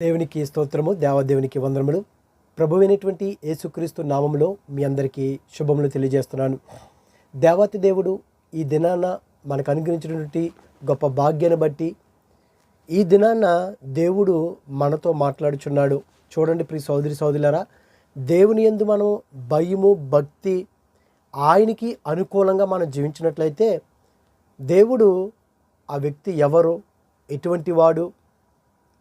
దేవునికి స్తోత్రము దేవదేవునికి వందనములు. ప్రభువైనటువంటి యేసుక్రీస్తు నామములో మీ అందరికీ శుభములు తెలియజేస్తున్నాను. దేవాతి దేవుడు ఈ దినాన మనకు అనుగ్రహించినటువంటి గొప్ప భాగ్యాన్ని బట్టి ఈ దినాన దేవుడు మనతో మాట్లాడుచున్నాడు. చూడండి ప్రియ సోదరి సోదరులరా దేవుని యందు మనం భయము భక్తి ఆయనకి అనుకూలంగా మనం జీవించినట్లయితే దేవుడు ఆ వ్యక్తి ఎవరు ఎటువంటి వాడు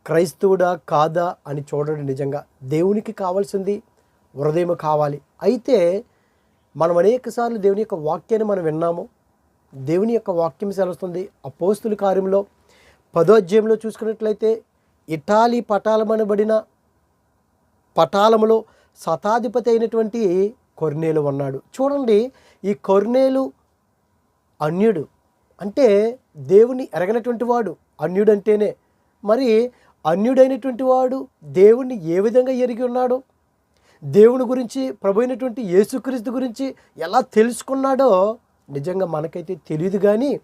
క్రైస్తవుడా కాదా అని చూడడం నిజంగా. దేవునికి కావాల్సింది హృదయం కావాలి. అయితే మనం అనేకసార్లు దేవుని యొక్క వాక్యాన్ని మనం విన్నాము. దేవుని యొక్క వాక్యం సెలవుస్తుంది అపోస్తుల కార్యంలో. పదో అధ్యాయంలో చూసుకున్నట్లయితే ఇటాలీ పటాలమనబడిన పటాలములో శతాధిపతి అయినటువంటి కొర్నేలు ఉన్నాడు. చూడండి ఈ కొర్నేలు అన్యుడు. అంటే దేవుని ఎరగనటువంటి వాడు అన్యుడు అంటేనే మరి అన్యుడైనటువంటి వాడు దేవుణ్ణి ఏ విధంగా ఎరిగి ఉన్నాడో దేవుని గురించి ప్రభు అయినటువంటి యేసుక్రీస్తు గురించి ఎలా తెలుసుకున్నాడో నిజంగా మనకైతే తెలియదు కానీ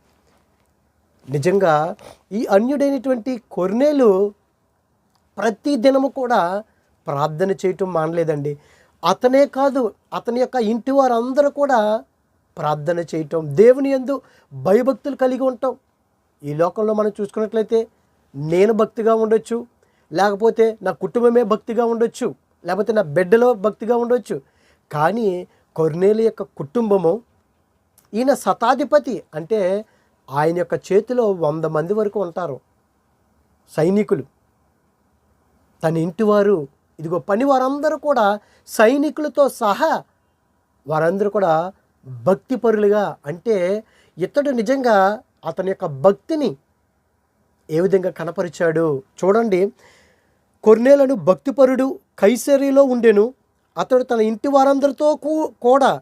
నిజంగా ఈ అన్యుడైనటువంటి కొర్నేలు ప్రతి దినము కూడా ప్రార్థన చేయటం మానలేదండి. అతనే కాదు అతని యొక్క ఇంటి వారందరూ కూడా ప్రార్థన చేయటం దేవుని ఎందు భయభక్తులు కలిగి ఉంటాం. ఈ లోకంలో మనం చూసుకున్నట్లయితే నేను భక్తిగా ఉండొచ్చు లేకపోతే నా కుటుంబమే భక్తిగా ఉండొచ్చు లేకపోతే నా బిడ్డలో భక్తిగా ఉండొచ్చు. కానీ కొర్నేలు యొక్క కుటుంబము ఈయన శతాధిపతి అంటే ఆయన యొక్క చేతిలో వంద మంది వరకు ఉంటారు సైనికులు. తన ఇంటివారు ఇదిగో పని వారందరూ కూడా సైనికులతో సహా వారందరూ కూడా భక్తిపరులుగా అంటే ఇతడు నిజంగా అతని యొక్క భక్తిని ఏ విధంగా కనపరిచాడు? చూడండి. కొర్నేలను భక్తిపరుడు కైసరిలో ఉండెను. అతడు తన ఇంటి వారందరితో కూ- కూడా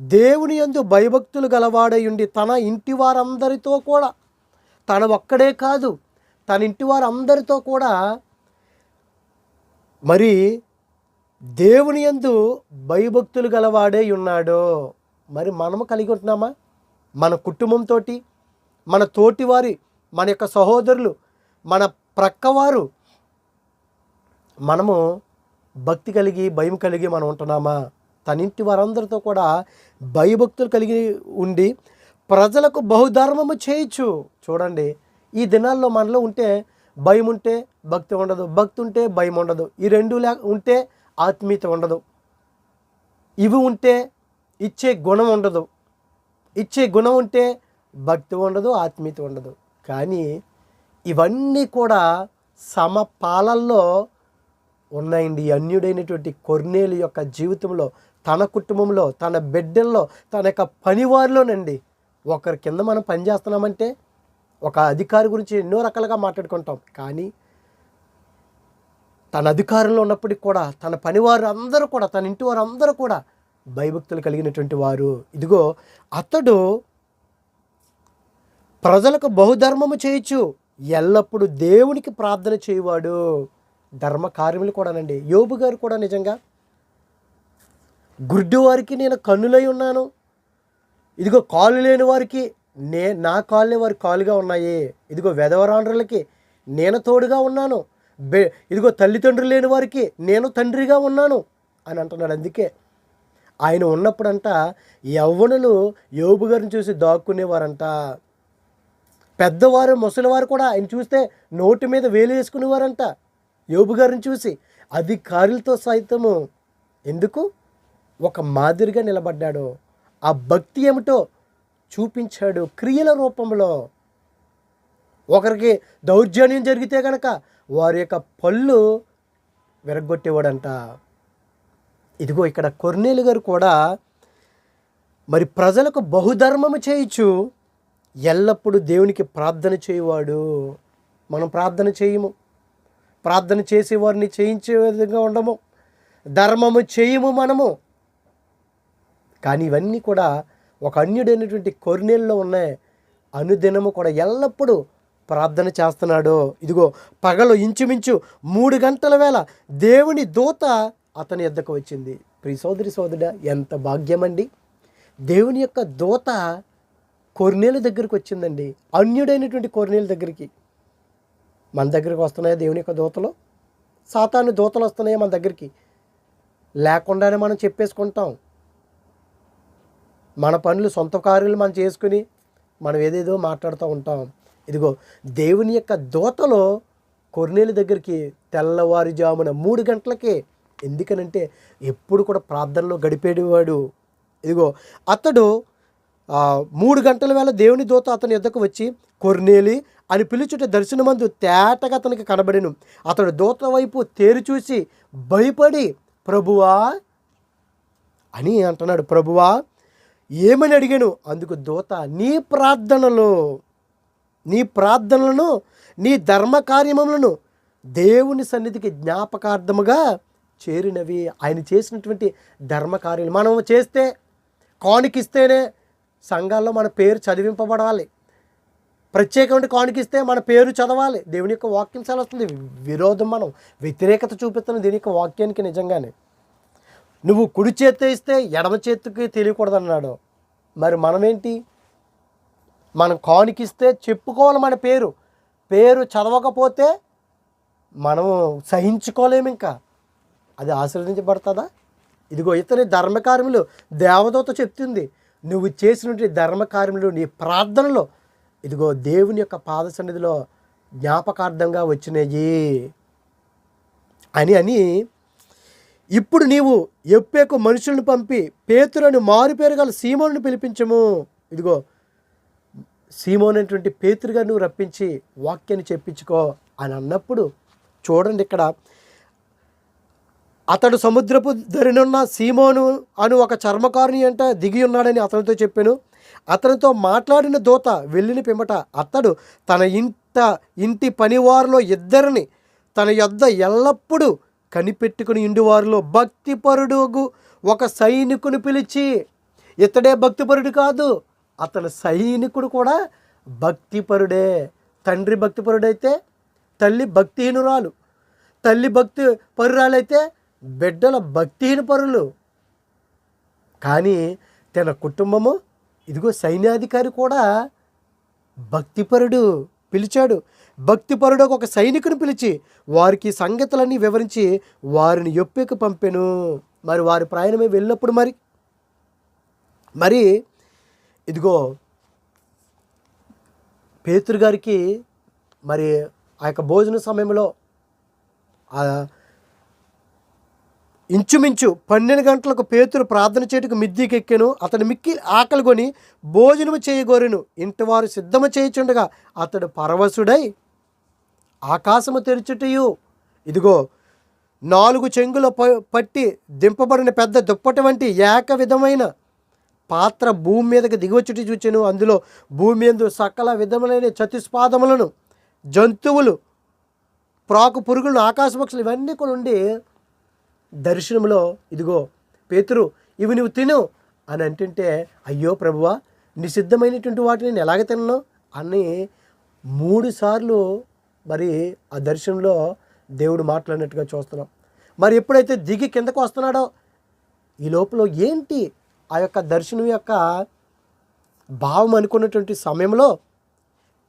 దేవుని యందు భయభక్తులు గలవాడై ఉండి తన ఇంటి వారందరితో కూడా తన ఒక్కడే కాదు తన ఇంటి వారందరితో కూడా మరి దేవుని యందు భయభక్తులు గలవాడే ఉన్నాడు మరి మనము కలిగి ఉంటున్నామా? మన కుటుంబంతో మన తోటివారి మన యొక్క సహోదరులు మన ప్రక్కవారు మనము భక్తి కలిగి భయం కలిగి మనం ఉంటున్నామా? తనింటి వారందరితో కూడా భయభక్తులు కలిగి ఉండి ప్రజలకు బహుధర్మము చేయొచ్చు చూడండి ఈ దినాల్లో మనలో ఉంటే భయం ఉంటే భక్తి ఉండదు భక్తి ఉంటే భయం ఉండదు. ఈ రెండు లే ఉంటే ఆత్మీయత ఉండదు. ఇవి ఉంటే ఇచ్చే గుణం ఉండదు. ఇచ్చే గుణం ఉంటే భక్తి ఉండదు ఆత్మీయత ఉండదు. కానీ ఇవన్నీ కూడా సమపాలల్లో ఉన్నాయండి. అన్యుడైనటువంటి కొర్నేలు యొక్క జీవితంలో తన కుటుంబంలో తన బిడ్డల్లో తన యొక్క పనివారిలోనండి. ఒకరి కింద మనం పనిచేస్తున్నామంటే ఒక అధికారి గురించి ఎన్నో రకాలుగా మాట్లాడుకుంటాం. కానీ తన అధికారంలో ఉన్నప్పటికి కూడా తన పనివారు అందరూ కూడా తన ఇంటి వారు అందరూ కూడా భయభక్తులు కలిగినటువంటి వారు. ఇదిగో అతడు ప్రజలకు బహుధర్మము చేయొచ్చు ఎల్లప్పుడూ దేవునికి ప్రార్థన చేయవాడు ధర్మ కార్యములు కూడానండి. యోబు గారు కూడా నిజంగా గుడ్డి వారికి నేను కన్నులై ఉన్నాను. ఇదిగో కాలు లేని వారికి నే నా కాళ్ళే వారి కాలుగా ఉన్నాయి. ఇదిగో వెధవరాండ్రులకి నేను తోడుగా ఉన్నాను. బె ఇదిగో తల్లిదండ్రులు లేని వారికి నేను తండ్రిగా ఉన్నాను అని అంటున్నాడు. అందుకే ఆయన ఉన్నప్పుడంట యవ్వనులు యోబు గారిని చూసి దాక్కునేవారంట. పెద్దవారు ముసలివారు కూడా ఆయన చూస్తే నోటి మీద వేలు వేసుకునేవారంట. యోబు గారిని చూసి అధికారులతో సైతము ఎందుకు? ఒక మాదిరిగా నిలబడ్డాడు. ఆ భక్తి ఏమిటో చూపించాడు క్రియల రూపంలో. ఒకరికి దౌర్జన్యం జరిగితే కనుక వారి యొక్క పళ్ళు విరగొట్టేవాడంట ఇదిగో ఇక్కడ కొర్నేలు గారు కూడా మరి ప్రజలకు బహుధర్మము చేయొచ్చు ఎల్లప్పుడూ దేవునికి ప్రార్థన చేయవాడు మనం ప్రార్థన చేయము. ప్రార్థన చేసేవారిని చేయించే విధంగా ఉండము. ధర్మము చేయము మనము. కానీ ఇవన్నీ కూడా ఒక అన్యుడైనటువంటి కొర్నేల్లో ఉన్నాయి అనుదినము కూడా ఎల్లప్పుడూ ప్రార్థన చేస్తున్నాడు. ఇదిగో పగలు ఇంచుమించు మూడు గంటల వేళ దేవుని దూత అతని ఎద్దకు వచ్చింది. ప్రియ సోదరి సోదరుడ ఎంత భాగ్యమండి. దేవుని యొక్క దూత కొర్నేలు దగ్గరికి వచ్చిందండి. అన్యుడైనటువంటి కొర్నేలు దగ్గరికి. మన దగ్గరికి వస్తున్నాయా దేవుని యొక్క దూతలు? సాతాను దూతలు వస్తున్నాయా మన దగ్గరికి? లేకుండానే మనం చెప్పేసుకుంటాం. మన పనులు సొంత కార్యాలు మనం చేసుకుని మనం ఏదేదో మాట్లాడుతూ ఉంటాం. ఇదిగో దేవుని యొక్క దూతలో కొర్నేలు దగ్గరికి తెల్లవారుజామున మూడు గంటలకే. ఎందుకనంటే ఎప్పుడు కూడా ప్రార్థనలో గడిపేవాడు. ఇదిగో అతడు మూడు గంటల వేళ దేవుని దూత అతని ఎద్దకు వచ్చి కొర్నేలి అని పిలుచుట దర్శనమందు తేటగా అతనికి కనబడిను. అతడు దూత వైపు తేరి చూసి భయపడి ప్రభువా అని అంటున్నాడు. ప్రభువా ఏమని అడిగాను? అందుకు దూత నీ ప్రార్థనలో నీ ప్రార్థనలను నీ ధర్మ కార్యములను దేవుని సన్నిధికి జ్ఞాపకార్థముగా చేరినవి. ఆయన చేసినటువంటి ధర్మ కార్యాలు మనం చేస్తే కానుకిస్తేనే సంఘాల్లో మన పేరు చదివింపబడాలి. ప్రత్యేకమైన కానుకిస్తే మన పేరు చదవాలి. దేవుని యొక్క వాక్యం చాలా వస్తుంది. విరోధం మనం వ్యతిరేకత చూపిస్తున్న దీని యొక్క వాక్యానికి నిజంగానే. నువ్వు కుడి చేతి ఇస్తే ఎడమ చేతికి తెలియకూడదు అన్నాడు మరి మనమేంటి? మనం కానుకిస్తే చెప్పుకోవాలి మన పేరు. పేరు చదవకపోతే మనం సహించుకోలేము ఇంకా. అది ఆశీర్వదించబడుతుందా? ఇదిగో ఇతని ధర్మకార్యములు దేవదూత చెప్తుంది. నువ్వు చేసినటువంటి ధర్మకార్యములు నీ ప్రార్థనలో ఇదిగో దేవుని యొక్క పాద సన్నిధిలో జ్ఞాపకార్థంగా వచ్చినాయి అని అని ఇప్పుడు నీవు ఎప్పేకు మనుషులను పంపి పేతులను మారుపేరు గల సీమోను పిలిపించము. ఇదిగో సీమోన్ అనేటువంటి పేతురుగా నువ్వు రప్పించి వాక్యాన్ని చెప్పించుకో అని అన్నప్పుడు చూడండి ఇక్కడ అతడు సముద్రపు ధరినున్న సీమోను అను ఒక చర్మకారుని అంట దిగి ఉన్నాడని అతనితో చెప్పాను. అతనితో మాట్లాడిన దూత వెళ్ళిన పిమ్మట అతడు తన ఇంట ఇంటి పనివారిలో ఇద్దరిని తన యొద్ద ఎల్లప్పుడూ కనిపెట్టుకుని ఇండివారిలో భక్తిపరుడుగు ఒక సైనికుని పిలిచి ఇతడే భక్తిపరుడు కాదు అతని సైనికుడు కూడా భక్తిపరుడే. తండ్రి భక్తిపరుడైతే తల్లి భక్తిహీనురాలు తల్లి భక్తి పరురాలైతే బిడ్డల భక్తిహీన పరులు. కానీ తన కుటుంబము ఇదిగో సైన్యాధికారి కూడా భక్తిపరుడు పిలిచాడు. భక్తిపరుడు ఒక సైనికుని పిలిచి వారికి సంగతులన్నీ వివరించి వారిని ఎప్పికి పంపెను. మరి వారి ప్రయాణమే వెళ్ళినప్పుడు మరి. మరి ఇదిగో పేతురు గారికి మరి ఆ యొక్క భోజన సమయంలో ఇంచుమించు పన్నెండు గంటలకు పేతురు ప్రార్థన చేటుకు మిద్దీకెక్కెను. అతడు మిక్కి ఆకలి కొని భోజనము చేయగోరెను. ఇంటివారు సిద్ధము చేయుచుండగా అతడు పరవశుడై ఆకాశము తెరుచుటయు. ఇదిగో నాలుగు చెంగుల ప- పట్టి దింపబడిన పెద్ద దుప్పటి వంటి ఏక విధమైన పాత్ర భూమి మీదకి దిగవచ్చుటి చూచాను. అందులో భూమి ఎందు సకల విధములైన చతుష్పాదములను జంతువులు ప్రాకు పురుగులను ఆకాశ పక్షులు ఇవన్నీ కూడా ఉండి దర్శనంలో ఇదిగో పేతురు ఇవి నువ్వు తిను అని అంటుంటే అయ్యో ప్రభువా నిషిద్ధమైనటువంటి వాటిని నేను ఎలాగ తినను? అని మూడు సార్లు మరి ఆ దర్శనంలో దేవుడు మాట్లాడినట్టుగా చూస్తున్నాం. మరి ఎప్పుడైతే దిగి కిందకు వస్తున్నాడో ఈ లోపల ఏంటి ఆ యొక్క దర్శనం యొక్క భావం అనుకున్నటువంటి సమయంలో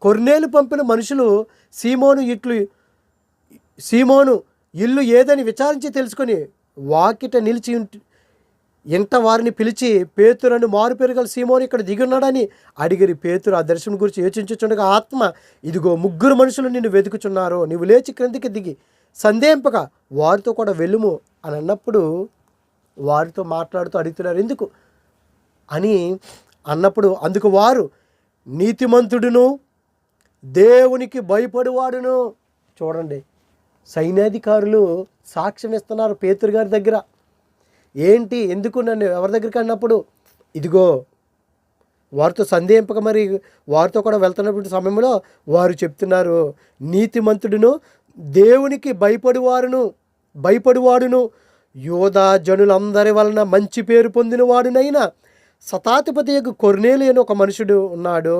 కొర్నేలు పంపిన మనుషులు సీమోను ఇట్లు సీమోను ఇల్లు ఏదని విచారించి తెలుసుకొని వాకిట నిలిచి ఇంట వారిని పిలిచి పేతురని మారు పెరగల సీమోని ఇక్కడ దిగున్నాడని అడిగిరి పేతురు ఆ దర్శనం గురించి యోచించుచుండగా ఆత్మ ఇదిగో ముగ్గురు మనుషులు నిన్ను వెతుకుచున్నారు నీవు లేచి క్రిందికి దిగి సందేంపక వారితో కూడా వెళ్ళుము అని అన్నప్పుడు వారితో మాట్లాడుతూ అడుగుతున్నారు ఎందుకు? అని అన్నప్పుడు అందుకు వారు నీతిమంతుడును దేవునికి భయపడివాడును. చూడండి సైన్యాధికారులు సాక్ష్యం ఇస్తున్నారు పేతురు గారి దగ్గర. ఏంటి? ఎందుకు నన్ను ఎవరి దగ్గరికి అన్నప్పుడు ఇదిగో వారితో సందేహింపక మరి వారితో కూడా వెళ్తున్నప్పుడు సమయంలో వారు చెప్తున్నారు నీతిమంతుడును దేవునికి భయపడివారును భయపడివాడును యోధా జనులందరి వలన మంచి పేరు పొందినవాడునైనా శతాధిపతి యొక్క కొర్నేలు అని ఒక మనుషుడు ఉన్నాడు.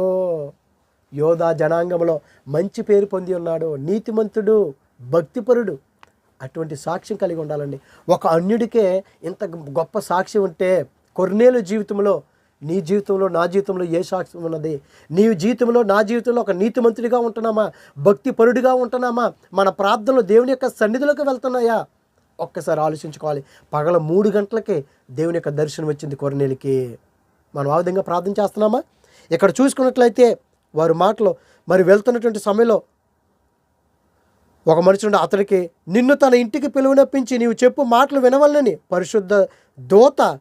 యోధా జనాంగంలో మంచి పేరు పొంది ఉన్నాడు. నీతిమంతుడు భక్తిపరుడు. అటువంటి సాక్ష్యం కలిగి ఉండాలండి. ఒక అన్యుడికే ఇంత గొప్ప సాక్ష్యం ఉంటే కొర్నేలు జీవితంలో నీ జీవితంలో నా జీవితంలో ఏ సాక్ష్యం ఉన్నది? నీ జీవితంలో నా జీవితంలో ఒక నీతిమంతుడిగా ఉంటున్నామా? భక్తి పరుడిగా ఉంటున్నామా? మన ప్రార్థనలు దేవుని యొక్క సన్నిధిలోకి వెళ్తున్నాయా? ఒక్కసారి ఆలోచించుకోవాలి. పగల మూడు గంటలకే దేవుని యొక్క దర్శనం వచ్చింది కొరనేలికి. మనం ఆ విధంగా ప్రార్థన చేస్తున్నామా? ఇక్కడ చూసుకున్నట్లయితే వారి మాటలో మరి వెళ్తున్నటువంటి సమయంలో ఒక మనుషుడు అతడికి నిన్ను తన ఇంటికి పిలువనప్పించి నీవు చెప్పు మాటలు వినవలనని పరిశుద్ధ దోత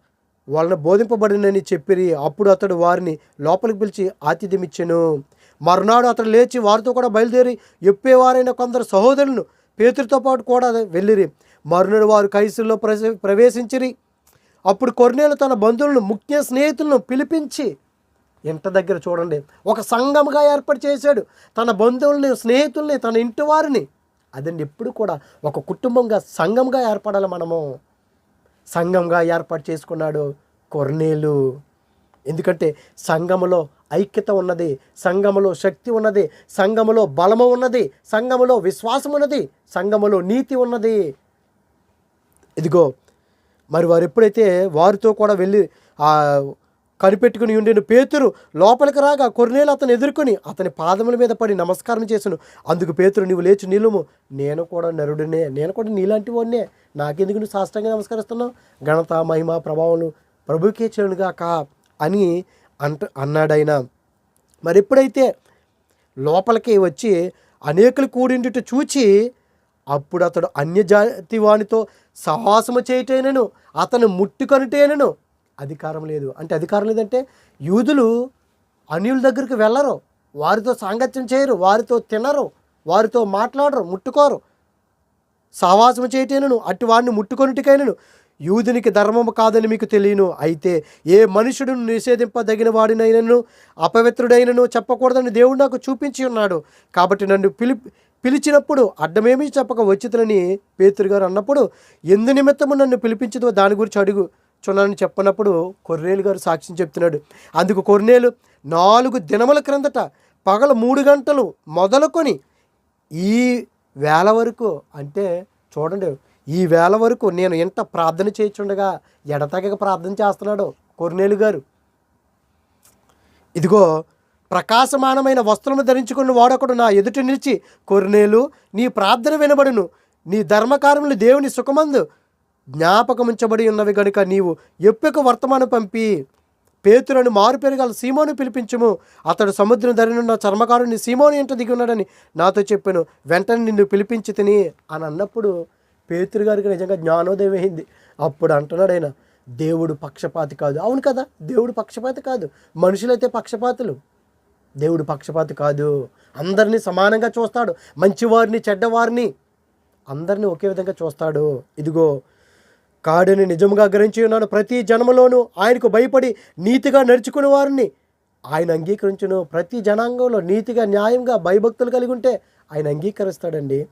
వాళ్ళని బోధింపబడినని చెప్పిరి. అప్పుడు అతడు వారిని లోపలికి పిలిచి ఆతిథ్యమిచ్చెను. మరునాడు అతడు లేచి వారితో కూడా బయలుదేరి ఎప్పేవారైన కొందరు సహోదరులను పేతురితో పాటు కూడా వెళ్ళిరి. మరునాడు వారు కైసుల్లో ప్రవే ప్రవేశించిరి. అప్పుడు కొర్నేలు తన బంధువులను ముఖ్య స్నేహితులను పిలిపించి ఇంట దగ్గర చూడండి ఒక సంఘముగా ఏర్పాటు చేశాడు. తన బంధువుల్ని స్నేహితుల్ని తన ఇంటి వారిని అదండి ఎప్పుడు కూడా ఒక కుటుంబంగా సంఘంగా ఏర్పడాలి మనము. సంఘంగా ఏర్పాటు చేసుకున్నాడు కొర్నేలు. ఎందుకంటే సంఘములో ఐక్యత ఉన్నది సంఘములో శక్తి ఉన్నది సంఘములో బలము ఉన్నది సంఘములో విశ్వాసం ఉన్నది సంఘములో నీతి ఉన్నది. ఇదిగో మరి వారు ఎప్పుడైతే వారితో కూడా వెళ్ళి కనిపెట్టుకుని ఉండిన పేతురు లోపలికి రాగా కొరినేలు అతను ఎదుర్కొని అతని పాదముల మీద పడి నమస్కారం చేశాను అందుకు పేతురు నీవు లేచి నిలుము నేను కూడా నరుడినే. నేను కూడా నీలాంటి వాడినే. నాకెందుకు నువ్వు సాష్టంగా నమస్కరిస్తున్నావు? ఘనత మహిమ ప్రభావం ప్రభుకే చేయునుగాక అని అంట అన్నాడైనా మరి ఎప్పుడైతే లోపలికి వచ్చి అనేకులు కూడిండుట చూచి అప్పుడు అతడు అన్యజాతి వానితో సహాసము చేయటేనను అతను ముట్టుకొనిటేనను అధికారం లేదు. అంటే అధికారం లేదంటే యూదులు అన్యుల దగ్గరికి వెళ్ళరు. వారితో సాంగత్యం చేయరు వారితో తినరు వారితో మాట్లాడరు ముట్టుకోరు. సహవాసము చేయటైనను అటు వాడిని ముట్టుకొనిటికైనను. యూదునికి ధర్మము కాదని మీకు తెలియను. అయితే ఏ మనుషుడు నిషేధింపదగిన వాడినైనను అపవిత్రుడైనను చెప్పకూడదని దేవుడు నాకు చూపించి ఉన్నాడు. కాబట్టి నన్ను పిలి పిలిచినప్పుడు అడ్డమేమీ చెప్పక వచ్చితనని పేతురు గారు అన్నప్పుడు ఎందు నిమిత్తము నన్ను పిలిపించదో దాని గురించి అడుగు చూడాలని చెప్పినప్పుడు కొర్నేలు గారు సాక్ష్యం చెప్తున్నాడు. అందుకు కొర్నేలు నాలుగు దినముల క్రిందట పగల మూడు గంటలు మొదలుకొని ఈ వేళ వరకు అంటే చూడండి ఈ వేళ వరకు నేను ఎంత ప్రార్థన చేయించుండగా ఎడతగక ప్రార్థన చేస్తున్నాడు కొర్నేలు గారు. ఇదిగో ప్రకాశమానమైన వస్త్రము ధరించుకున్న వాడొకడు నా ఎదుట నిలిచి కొర్నేలు నీ ప్రార్థన వినబడును. నీ ధర్మకార్యములు దేవుని సుఖమందు జ్ఞాపకముంచబడి ఉన్నవి గనుక నీవు ఎప్పుకు వర్తమానం పంపి పేతులను మారు పెరగాల సీమోను పిలిపించుము. అతడు సముద్రం ధరినున్న చర్మకారుని సీమోను ఇంట దిగి ఉన్నాడని నాతో చెప్పాను. వెంటనే నిన్ను పిలిపించి తిని అని అన్నప్పుడు పేతురు గారికి నిజంగా జ్ఞానోదయం అయింది. అప్పుడు అంటున్నాడు ఆయన దేవుడు పక్షపాతి కాదు. అవును కదా దేవుడు పక్షపాతి కాదు. మనుషులైతే పక్షపాతులు. దేవుడు పక్షపాతి కాదు. అందరినీ సమానంగా చూస్తాడు. మంచివారిని చెడ్డవారిని అందరినీ ఒకే విధంగా చూస్తాడు. ఇదిగో కాడని నిజంగా గ్రహించి ఉన్నాను ప్రతి జన్మలోనూ ఆయనకు భయపడి నీతిగా నడుచుకునే వారిని. ఆయన అంగీకరించును. ప్రతి జనాంగంలో నీతిగా న్యాయంగా భయభక్తులు కలిగి ఉంటే ఆయన అంగీకరిస్తాడండి.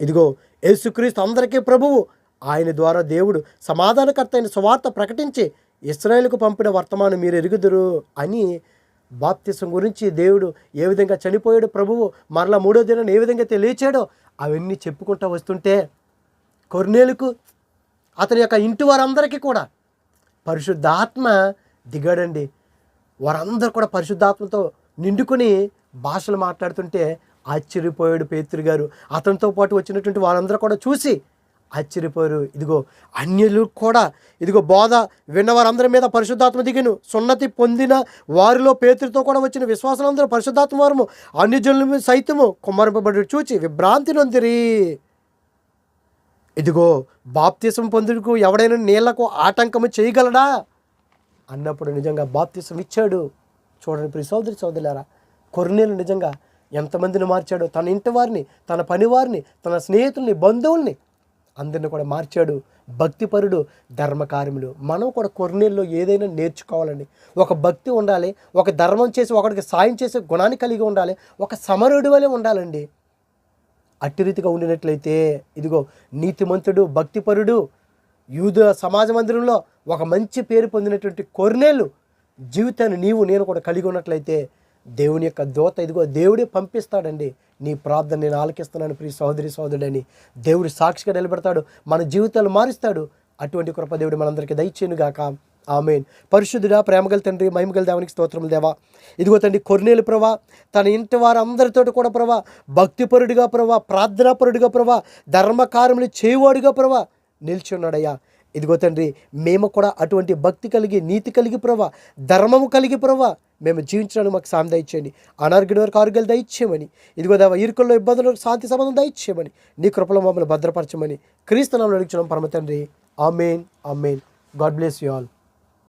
ఇదిగో యేసుక్రీస్తు అందరికీ ప్రభువు. ఆయన ద్వారా దేవుడు సమాధానకర్త అయిన సువార్త ప్రకటించి ఇస్రాయేల్కు పంపిన వర్తమానం మీరు ఎరుగుదురు అని బాప్తిసం గురించి దేవుడు ఏ విధంగా చనిపోయాడు ప్రభువు మరలా మూడో దినం ఏ విధంగా అయితే లేచాడో అవన్నీ చెప్పుకుంటూ వస్తుంటే కొర్నేలుకు అతని యొక్క ఇంటి వారందరికీ కూడా. పరిశుద్ధాత్మ దిగాడండి. వారందరూ కూడా పరిశుద్ధాత్మతో నిండుకుని భాషలు మాట్లాడుతుంటే ఆశ్చర్యపోయాడు పేతురు గారు. అతనితో పాటు వచ్చినటువంటి వారందరూ కూడా చూసి ఆశ్చర్యపోయారు. ఇదిగో అన్యులు కూడా ఇదిగో బోధ విన్నవారందరి మీద పరిశుద్ధాత్మ దిగిను. సున్నతి పొందిన వారిలో పేతురితో కూడా వచ్చిన విశ్వాసాలందరూ పరిశుద్ధాత్మ వారము అన్యజనుల సైతము కుమ్మరింపబడి చూచి విభ్రాంతి నొందిరి. ఇదిగో బాప్తిసం పొందుటకు ఎవడైనా నీళ్ళకు ఆటంకము చేయగలడా? అన్నప్పుడు నిజంగా బాప్తిసం ఇచ్చాడు. చూడండి ప్రియ సోదరి సోదరులారా కొర్నేలు నిజంగా ఎంతమందిని మార్చాడు తన ఇంటి వారిని తన పనివారిని తన స్నేహితుల్ని బంధువుల్ని అందరిని కూడా మార్చాడు. భక్తిపరుడు ధర్మకార్యములు. మనం కూడా కొర్నేల్లో ఏదైనా నేర్చుకోవాలండి. ఒక భక్తి ఉండాలి ఒక ధర్మం చేసి ఒకడికి సాయం చేసే గుణాన్ని కలిగి ఉండాలి ఒక సమరుడి వలె ఉండాలండి. అట్టి రీతిగా ఉండినట్లయితే ఇదిగో నీతిమంతుడు భక్తిపరుడు యూద సమాజ మందిరంలో ఒక మంచి పేరు పొందినటువంటి కొర్నేలు జీవితాన్ని నీవు నేను కూడా కలిగి ఉన్నట్లయితే దేవుని యొక్క దోత ఇదిగో దేవుడే పంపిస్తాడండి. నీ ప్రార్థన నేను ఆలకిస్తున్నాను ప్రియ సహోదరి సహోదరుడని దేవుడు సాక్షిగా నిలబెడతాడు మన జీవితాలు మారుస్తాడు. అటువంటి కృప దేవుడు మనందరికీ దయచేయను గాక ఆమెన్. పరిశుద్ధుడా ప్రేమగల తండ్రి మహిమగల దేవునికి స్తోత్రములు దేవా. ఇదిగో తండ్రి కొర్నేలు ప్రభా తన ఇంటి వారందరితో కూడా ప్రభా భక్తిపరుడిగా ప్రభా ప్రార్థనాపరుడిగా ప్రభా ధర్మకార్యములు చేయవాడుగా ప్రభా నిల్చున్నాడయ్యా. ఇదిగో తండ్రి మేము కూడా అటువంటి భక్తి కలిగి నీతి కలిగి ప్రభా ధర్మము కలిగి ప్రభా మేము జీవించడానికి మాకు సాయం దయచేయండి. అనారోగ్యం వరకు ఆరోగ్యాలు దయచేయమని. ఇదిగో దేవ ఇరుకుల్లో ఇబ్బందులకు శాంతి సంబంధం దయచేయమని. నీ కృపలో మమ్మల్ని భద్రపరచమని క్రీస్తునామని అడుగుతున్నాం పరమ తండ్రి. Amen amen. God bless you all.